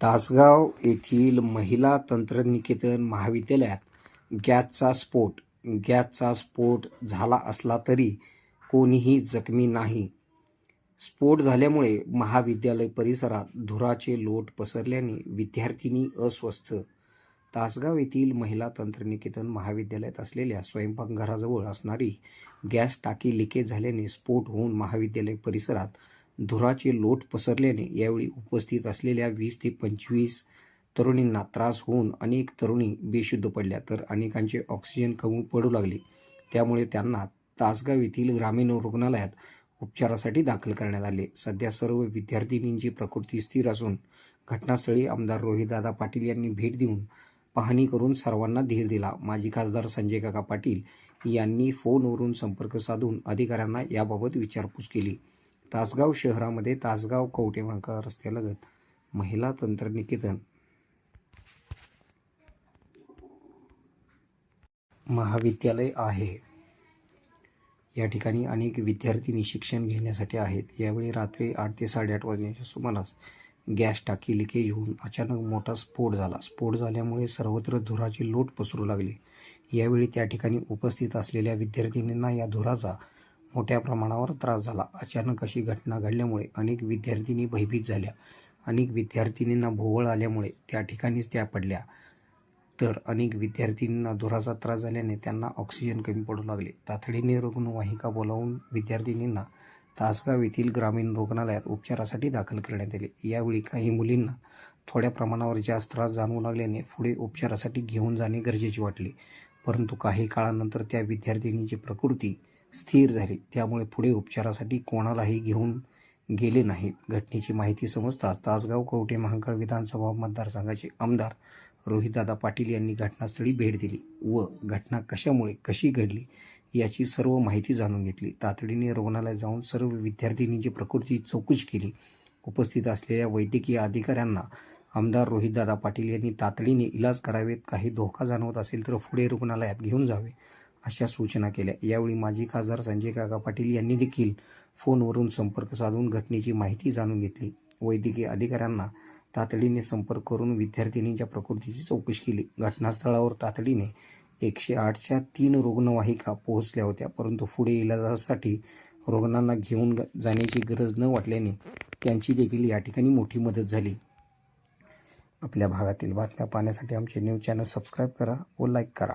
तासगाव येथील महिला तंत्रनिकेतन महाविद्यालयात गॅसचा स्फोट. गॅसचा स्फोट झाला असला तरी कोणीही जखमी नाही. स्फोट झाल्यामुळे महाविद्यालय परिसरात धुराचे लोट पसरल्याने विद्यार्थिनी अस्वस्थ. तासगाव येथील महिला तंत्रनिकेतन महाविद्यालयात असलेल्या स्वयंपाकघराजवळ असणारी गॅस टाकी लिकेज झाल्याने स्फोट होऊन महाविद्यालय परिसरात धुराचे लोट पसरल्याने यावेळी उपस्थित असलेल्या वीस ते पंचवीस तरुणींना त्रास होऊन अनेक तरुणी बेशुद्ध पडल्या तर अनेकांचे ऑक्सिजन कमी पडू लागले. त्यामुळे त्यांना तासगाव येथील ग्रामीण रुग्णालयात उपचारासाठी दाखल करण्यात आले. सध्या सर्व विद्यार्थिनींची प्रकृती स्थिर असून घटनास्थळी आमदार रोहितदादा पाटील यांनी भेट देऊन पाहणी करून सर्वांना धीर दिला. माजी खासदार संजय काका पाटील यांनी फोनवरून संपर्क साधून अधिकाऱ्यांना याबाबत विचारपूस केली. तासगाव शहरामध्ये तासगाव कवटेमांकाळ रस्त्यालगत महिला तंत्रनिकेतन. महाविद्यालय आहे. या ठिकाणी अनेक विद्यार्थिनी शिक्षण घेण्यासाठी आहेत. यावेळी रात्री आठ ते साडेआठ वाजण्याच्या सुमारास गॅस टाकी लिकेज होऊन अचानक मोठा स्फोट झाला. स्फोट झाल्यामुळे सर्वत्र धुराची लोट पसरू लागली. यावेळी त्या ठिकाणी उपस्थित असलेल्या विद्यार्थिनींना या धुराचा मोठ्या प्रमाणावर त्रास झाला. अचानक अशी घटना घडल्यामुळे अनेक विद्यार्थिनी भयभीत झाल्या. अनेक विद्यार्थिनींना भोवळ आल्यामुळे त्या ठिकाणीच त्या पडल्या. तर अनेक विद्यार्थिनींना धुराचा त्रास झाल्याने त्यांना ऑक्सिजन कमी पडू लागले. तातडीने रुग्णवाहिका बोलावून विद्यार्थिनींना तासगाव येथील ग्रामीण रुग्णालयात उपचारासाठी दाखल करण्यात आले. यावेळी काही मुलींना थोड्या प्रमाणावर जास्त त्रास जाणवू लागल्याने पुढे उपचारासाठी घेऊन जाणे गरजेचे वाटले. परंतु काही काळानंतर त्या विद्यार्थिनीची प्रकृती स्थिर झाली. त्यामुळे पुढे उपचारासाठी कोणालाही घेऊन गेले नाहीत. घटनेची माहिती समजताच तासगाव कवटे महांकाळ विधानसभा मतदारसंघाचे आमदार रोहितदादा पाटील यांनी घटनास्थळी भेट दिली व घटना कशामुळे कशी घडली याची सर्व माहिती जाणून घेतली. तातडीने रुग्णालयात जाऊन सर्व विद्यार्थिनींची प्रकृती चौकशी केली उपस्थित असलेल्या वैद्यकीय अधिकाऱ्यांना आमदार रोहितदादा पाटील यांनी तातडीने इलाज करावेत काही धोका जाणवत असेल तर पुढे रुग्णालयात घेऊन जावे. अशा सूचना केल्या. यावेळी माजी खासदार संजय काका पाटील यांनी देखील फोनवरून संपर्क साधून घटनेची माहिती जाणून घेतली. वैद्यकीय अधिकाऱ्यांना तातडीने संपर्क करून विद्यार्थिनींच्या प्रकृतीची चौकशी केली. घटनास्थळावर तातडीने एकशे आठच्या तीन रुग्णवाहिका पोहोचल्या होत्या परंतु पुढे इलाजासाठी रुग्णांना घेऊन ग- जाण्याची गरज न वाटल्याने त्यांची देखील या ठिकाणी मोठी मदत झाली. आपल्या भागातील बातम्या पाहण्यासाठी आमचे न्यूज चॅनल सबस्क्राईब करा व लाईक करा.